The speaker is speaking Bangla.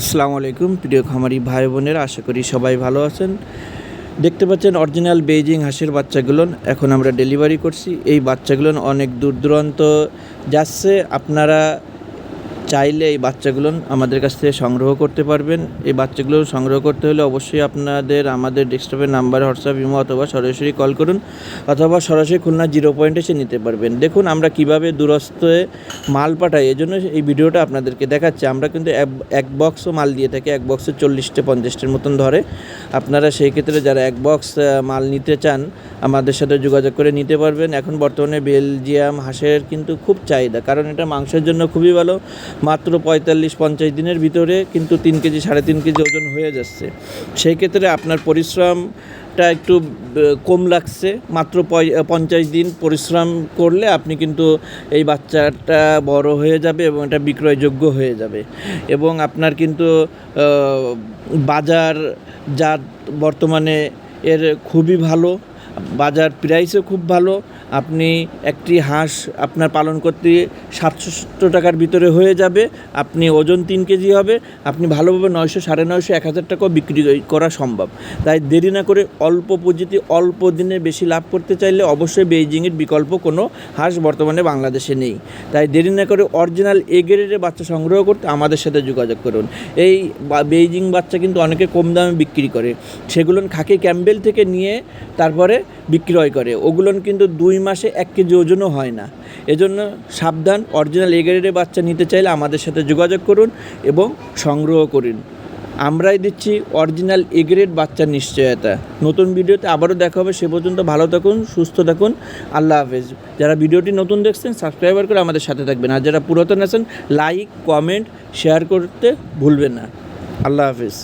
আসসালামু আলাইকুম, প্রিয় খামারি ভাই বোনেরা, আশা করি সবাই ভালো আছেন। দেখতে পাচ্ছেন অরিজিনাল বেইজিং হাঁসের বাচ্চাগুলো। এখন আমরা ডেলিভারি করছি। এই বাচ্চাগুলো অনেক দূর দূরান্ত যাচ্ছে। আপনারা চাইলে এই বাচ্চাগুলো আমাদের কাছ থেকে সংগ্রহ করতে পারবেন। এই বাচ্চাগুলো সংগ্রহ করতে হলে অবশ্যই আপনাদের, আমাদের ডেস্কটপের নাম্বার, হোয়াটসঅ্যাপ, ইমো অথবা সরাসরি কল করুন অথবা সরাসরি খুলনা জিরো পয়েন্টে এসে নিতে পারবেন। দেখুন আমরা কীভাবে দূরস্থে মাল পাঠাই, এই জন্য এই ভিডিওটা আপনাদেরকে দেখাচ্ছি। আমরা কিন্তু এক- এক বক্সও মাল দিয়ে থাকি, এক বক্সে চল্লিশটা, পঞ্চাশটার মতন ধরে। আপনারা সেই ক্ষেত্রে যারা এক বক্স মাল নিতে চান আমাদের সাথে যোগাযোগ করে নিতে পারবেন। এখন বর্তমানে বেলজিয়াম হাঁসের কিন্তু খুব চাহিদা, কারণ এটা মাংসের জন্য খুবই ভালো। মাত্র পঁয়তাল্লিশ পঞ্চাশ দিনের ভিতরে কিন্তু তিন কেজি, সাড়ে তিন কেজি ওজন হয়ে যাচ্ছে। সেই ক্ষেত্রে আপনার পরিশ্রমটা একটু কম লাগছে। মাত্র পঞ্চাশ দিন পরিশ্রম করলে আপনি কিন্তু এই বাচ্চাটা বড় হয়ে যাবে এবং এটা বিক্রয়যোগ্য হয়ে যাবে। এবং আপনার কিন্তু বাজার যা বর্তমানে এর খুবই ভালো। বাজার প্রাইসও খুব ভালো। আপনি একটি হাঁস আপনার পালন করতে সাতশো সত্তর টাকার ভিতরে হয়ে যাবে। আপনি ওজন তিন কেজি হবে। আপনি ভালোভাবে নয়শো, সাড়ে নয়শো, এক হাজার টাকাও বিক্রি করা সম্ভব। তাই দেরি না করে অল্প পুঁজিতে অল্প দিনে বেশি লাভ করতে চাইলে অবশ্যই বেইজিংয়ের বিকল্প কোনো হাঁস বর্তমানে বাংলাদেশে নেই। তাই দেরি না করে অরিজিনাল এ গ্রেডের বাচ্চা সংগ্রহ করতে আমাদের সাথে যোগাযোগ করুন। এই বেইজিং বাচ্চা কিন্তু অনেকে কম দামে বিক্রি করে। সেগুলো খাকি ক্যাম্বেল থেকে নিয়ে তারপরে বিক্রয় করে। ওগুলোন কিন্তু দুই মাসে এক কেজি ওজনও হয় না। এজন্য সাবধান অরিজিনাল এ গ্রেডের বাচ্চা নিতে চাইলে আমাদের সাথে যোগাযোগ করুন এবং সংগ্রহ করুন। আমরাই দিচ্ছি অরিজিনাল এ গ্রেড বাচ্চার নিশ্চয়তা। নতুন ভিডিওতে আবারও দেখা হবে, সে পর্যন্ত ভালো থাকুন, সুস্থ থাকুন, আল্লাহ হাফেজ। যারা ভিডিওটি নতুন দেখছেন সাবস্ক্রাইবার করে আমাদের সাথে থাকবেন। আর যারা পুরাতন আছেন লাইক কমেন্ট শেয়ার করতে ভুলবেন না। আল্লাহ হাফেজ।